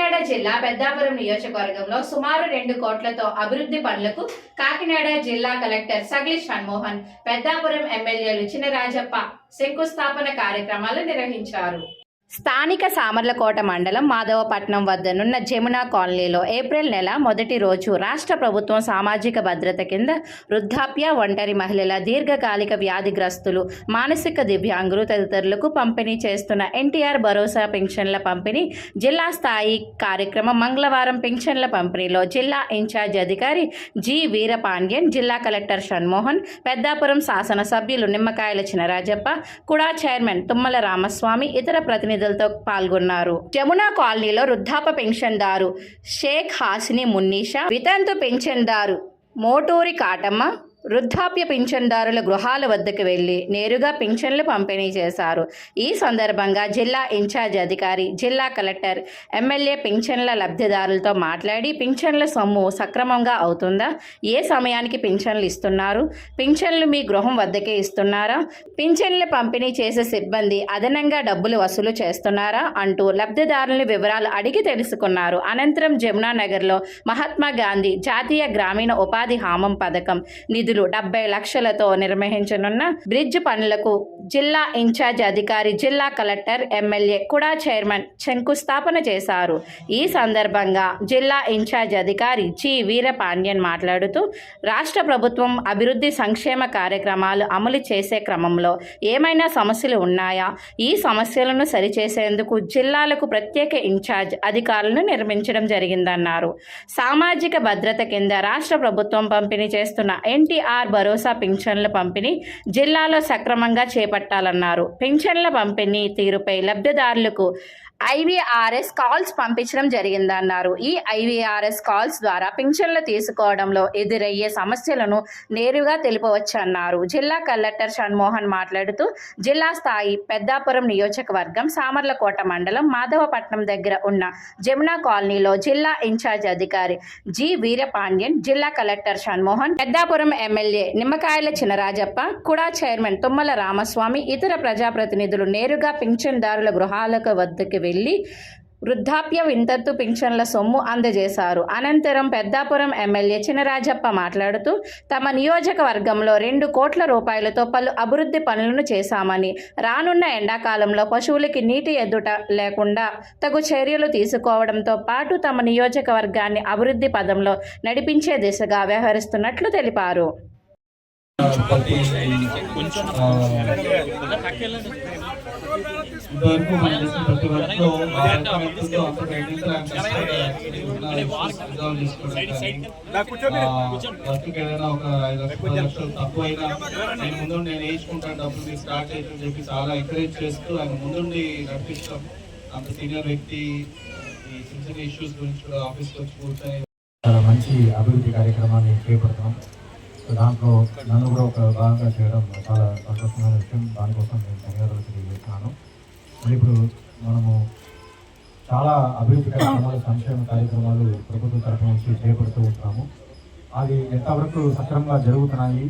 కాకినాడ జిల్లా పెద్దాపురం నియోజకవర్గంలో సుమారు రెండు కోట్లతో అభివృద్ధి పనులకు కాకినాడ జిల్లా కలెక్టర్ సగిలి షణ్మోహన్ పెద్దాపురం ఎమ్మెల్యేలు చినరాజప్ప శంకుస్థాపన కార్యక్రమాలు నిర్వహించారు. స్థానిక సామర్లకోట మండలం మాధవపట్నం వద్దనున్న జమునా కాలనీలో ఏప్రిల్ నెల మొదటి రోజు రాష్ట్ర ప్రభుత్వం సామాజిక భద్రత కింద వృద్ధాప్య ఒంటరి మహిళల దీర్ఘకాలిక వ్యాధిగ్రస్తులు మానసిక దివ్యాంగులు తదితరులకు పంపిణీ చేస్తున్న ఎన్టీఆర్ భరోసా పెన్షన్ల పంపిణీ జిల్లా స్థాయి కార్యక్రమం మంగళవారం పెన్షన్ల పంపిణీలో జిల్లా ఇన్ఛార్జ్ అధికారి జి వీరపాండ్యన్ జిల్లా కలెక్టర్ షణ్మోహన్ పెద్దాపురం శాసనసభ్యులు నిమ్మకాయల చినరాజప్ప కుడా చైర్మన్ తుమ్మల రామస్వామి ఇతర ప్రతినిధులతో పాల్గొన్నారు. జమునా కాలనీలో వృద్ధాప పెన్షన్దారు షేక్ హాసిని మున్నీషా వితంతు పెన్షన్దారు మోటూరి కాటమ్మ వృద్ధాప్య పింఛన్దారుల గృహాల వద్దకు వెళ్ళి నేరుగా పింఛన్లు పంపిణీ చేశారు. ఈ సందర్భంగా జిల్లా ఇన్ఛార్జ్ అధికారి జిల్లా కలెక్టర్ ఎమ్మెల్యే పింఛన్ల లబ్ధిదారులతో మాట్లాడి పింఛన్ల సొమ్ము సక్రమంగా అవుతుందా? ఏ సమయానికి పింఛన్లు ఇస్తున్నారు? పింఛన్లు మీ గృహం వద్దకే ఇస్తున్నారా? పింఛన్లు పంపిణీ చేసే సిబ్బంది అదనంగా డబ్బులు వసూలు చేస్తున్నారా? అంటూ లబ్ధిదారుల వివరాలు అడిగి తెలుసుకున్నారు. అనంతరం జమునా నగర్లో మహాత్మా గాంధీ జాతీయ గ్రామీణ ఉపాధి హామం పథకం నిధులు డెబ్బై లక్షలతో నిర్వహించనున్న బ్రిడ్జ్ పనులకు జిల్లా ఇన్ఛార్జ్ అధికారి జిల్లా కలెక్టర్ ఎమ్మెల్యే కుడా చైర్మన్ శంకుస్థాపన చేశారు. ఈ సందర్భంగా జిల్లా ఇన్ఛార్జ్ అధికారి జి. వీరపాండ్యన్ మాట్లాడుతూ రాష్ట్ర ప్రభుత్వం అభివృద్ధి సంక్షేమ కార్యక్రమాలు అమలు చేసే క్రమంలో ఏమైనా సమస్యలు ఉన్నాయా? ఈ సమస్యలను సరిచేసేందుకు జిల్లాలకు ప్రత్యేక ఇన్ఛార్జ్ అధికారులను నిర్మించడం జరిగిందన్నారు. సామాజిక భద్రత కింద రాష్ట్ర ప్రభుత్వం పంపిణీ చేస్తున్న ఆర్ భరోసా పింఛన్ల పంపిణీ జిల్లాలో సక్రమంగా చేపట్టాలన్నారు. పింఛన్ల పంపిణీ తీరుపై లబ్ధిదారులకు ఐవీఆర్ఎస్ కాల్స్ పంపించడం జరిగిందన్నారు. ఈ ఐవీఆర్ఎస్ కాల్స్ ద్వారా పింఛన్లు తీసుకోవడంలో ఎదురయ్యే సమస్యలను నేరుగా తెలుపవచ్చన్నారు. జిల్లా కలెక్టర్ షణ్మోహన్ మాట్లాడుతూ జిల్లా స్థాయి పెద్దాపురం నియోజకవర్గం సామర్లకోట మండలం మాధవపట్నం దగ్గర ఉన్న జమునా కాలనీలో జిల్లా ఇన్ఛార్జ్ అధికారి జి వీరపాండ్యన్ జిల్లా కలెక్టర్ షణ్మోహన్ పెద్దాపురం ఎమ్మెల్యే నిమ్మకాయల చినరాజప్ప కుడా చైర్మన్ తుమ్మల రామస్వామి ఇతర ప్రజాప్రతినిధులు నేరుగా పింఛన్దారుల గృహాలకు వద్దకు వెళ్ళి వృద్ధాప్య వింతత్తు పింఛన్ల సొమ్ము అందజేశారు. అనంతరం పెద్దాపురం ఎమ్మెల్యే చినరాజప్ప మాట్లాడుతూ తమ నియోజకవర్గంలో రెండు కోట్ల రూపాయలతో పలు అభివృద్ధి పనులను చేశామని రానున్న ఎండాకాలంలో పశువులకి నీటి ఎద్దుట లేకుండా తగు చర్యలు తీసుకోవడంతో పాటు తమ నియోజకవర్గాన్ని అభివృద్ధి పదంలో నడిపించే దిశగా వ్యవహరిస్తున్నట్లు తెలిపారు. ప్రతి ఇంతవరకు మనం చేసిన ప్రతి వర్క్లో ఎంత అంత వర్క్కి ఏదైనా ఒక ఐదు లక్షలు తక్కువైనా నేను ముందు నేను వేయించుకుంటాను డబ్బులు స్టార్ట్ చేయని చెప్పి చాలా ఎంకరేజ్ చేస్తూ ఆయన ముందుండి నడిపిస్తాం. అంత సీనియర్ వ్యక్తి ఈ చిన్న చిన్న ఇష్యూస్ గురించి కూడా ఆఫీస్కి వచ్చి కూర్చొని చాలా మంచి అభివృద్ధి కార్యక్రమాన్ని చేపడతాం. దాంట్లో నన్ను కూడా ఒక భాగంగా చేయడం చాలా సంతోషమైన విషయం. దానికోసం నేను ధన్యవాదాలు తెలియజేస్తున్నాను. మరి ఇప్పుడు మనము చాలా అభివృద్ధి కార్యక్రమాలు సంక్షేమ కార్యక్రమాలు ప్రభుత్వ తరఫు నుంచి చేపడుతూ ఉంటాము. అది ఎంతవరకు సక్రమంగా జరుగుతున్నాయి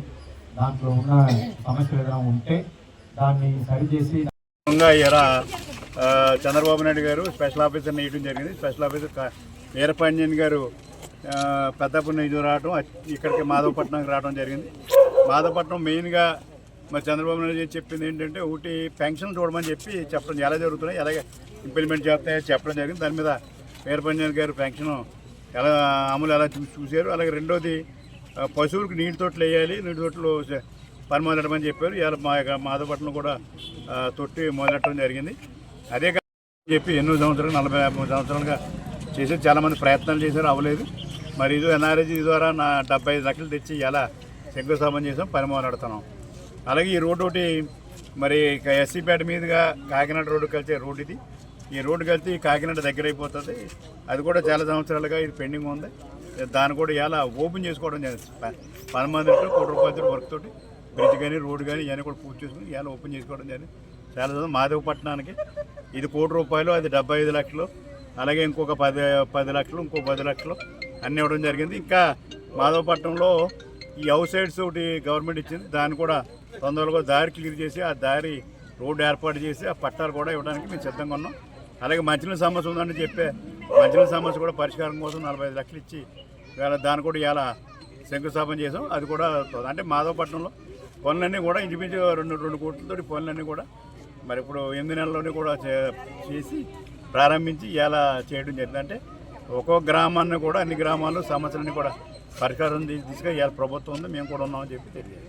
దాంట్లో ఉన్న సమస్యలు ఏదైనా ఉంటే దాన్ని సరిచేసి ఇలా చంద్రబాబు నాయుడు గారు స్పెషల్ ఆఫీసర్ వేయడం జరిగింది. స్పెషల్ ఆఫీసర్ వీరపాండ్యన్ గారు పెద్దపల్లి నిధులు రావడం ఇక్కడికి మాధవపట్నంకి రావడం జరిగింది. మాధవపట్నం మెయిన్గా మరి చంద్రబాబు నాయుడు చెప్పింది ఏంటంటే ఒకటి పెన్షన్ చూడమని చెప్పి చెప్పడం ఎలా జరుగుతున్నాయి ఎలాగే ఇంప్లిమెంట్ చేస్తాయో చెప్పడం జరిగింది. దాని మీద వీరపంజన్ గారు పెన్షన్ ఎలా అమలు ఎలా చూ చూశారు. అలాగే రెండోది పశువులకు నీటి తొట్లు వేయాలి నీటి తొట్లు పని మొదలెట్టమని చెప్పారు. ఇలా మా యొక్క మాధవపట్నం కూడా తొట్టి మొదలెట్టడం జరిగింది. అదే కాదని చెప్పి ఎన్నో సంవత్సరాలు నలభై యాభై సంవత్సరాలుగా చేసి చాలామంది ప్రయత్నాలు చేశారు అవ్వలేదు. మరి ఇది ఎన్ఆర్జీ ద్వారా నా డెబ్బై ఐదు లక్షలు తెచ్చి ఎలా శంకుస్థాపన చేసాం పని మొదలెడుతున్నాం అలాగే ఈ రోడ్డు ఒకటి మరి ఎస్సీపేట మీదుగా కాకినాడ రోడ్డు కలిసే రోడ్డు ఇది. ఈ రోడ్డు కలిసి కాకినాడ దగ్గర అయిపోతుంది. అది కూడా చాలా సంవత్సరాలుగా ఇది పెండింగ్ ఉంది. దాన్ని కూడా ఎలా ఓపెన్ చేసుకోవడం జరిగింది. ప- పది మంది కోటి రూపాయలతో వర్క్ తోటి బ్రిడ్జ్ కానీ రోడ్డు కానీ ఇవన్నీ కూడా పూర్తి చేసుకుని ఇలా ఓపెన్ చేసుకోవడం జరిగింది. చాలా మాధవపట్నానికి ఇది కోటి రూపాయలు అది డెబ్బై ఐదు లక్షలు. అలాగే ఇంకొక పది పది లక్షలు ఇంకో పది లక్షలు. అన్నీ ఇవ్వడం జరిగింది. ఇంకా మాధవపట్నంలో ఈ హౌస్ సైడ్స్ ఒకటి గవర్నమెంట్ ఇచ్చింది. దాన్ని కూడా తొందరగా దారి క్లియర్ చేసి ఆ దారి రోడ్డు ఏర్పాటు చేసి ఆ పట్టాలు కూడా ఇవ్వడానికి మేము సిద్ధంగా ఉన్నాం. అలాగే మంచినీళ్ళ సమస్య ఉందని చెప్పే మంచినీళ్ళ సమస్య కూడా పరిష్కారం కోసం నలభై ఐదు లక్షలు ఇచ్చి ఇవాళ దాన్ని కూడా ఇలా శంకుస్థాపన చేసాం. అది కూడా అంటే మాధవపట్నంలో పనులన్నీ కూడా ఇంచుమించు రెండు రెండు కోట్లతో పనులన్నీ కూడా మరి ఇప్పుడు ఎనిమిది నెలల్లోనే కూడా చే- చేసి ప్రారంభించి ఇలా చేయడం జరిగింది. అంటే ఒక్కో గ్రామాన్ని కూడా అన్ని గ్రామాల్లో సమస్యలన్నీ కూడా పరిష్కారం దిశగా ఇవాళ ప్రభుత్వం ఉంది మేము కూడా ఉన్నామని చెప్పి తెలియదు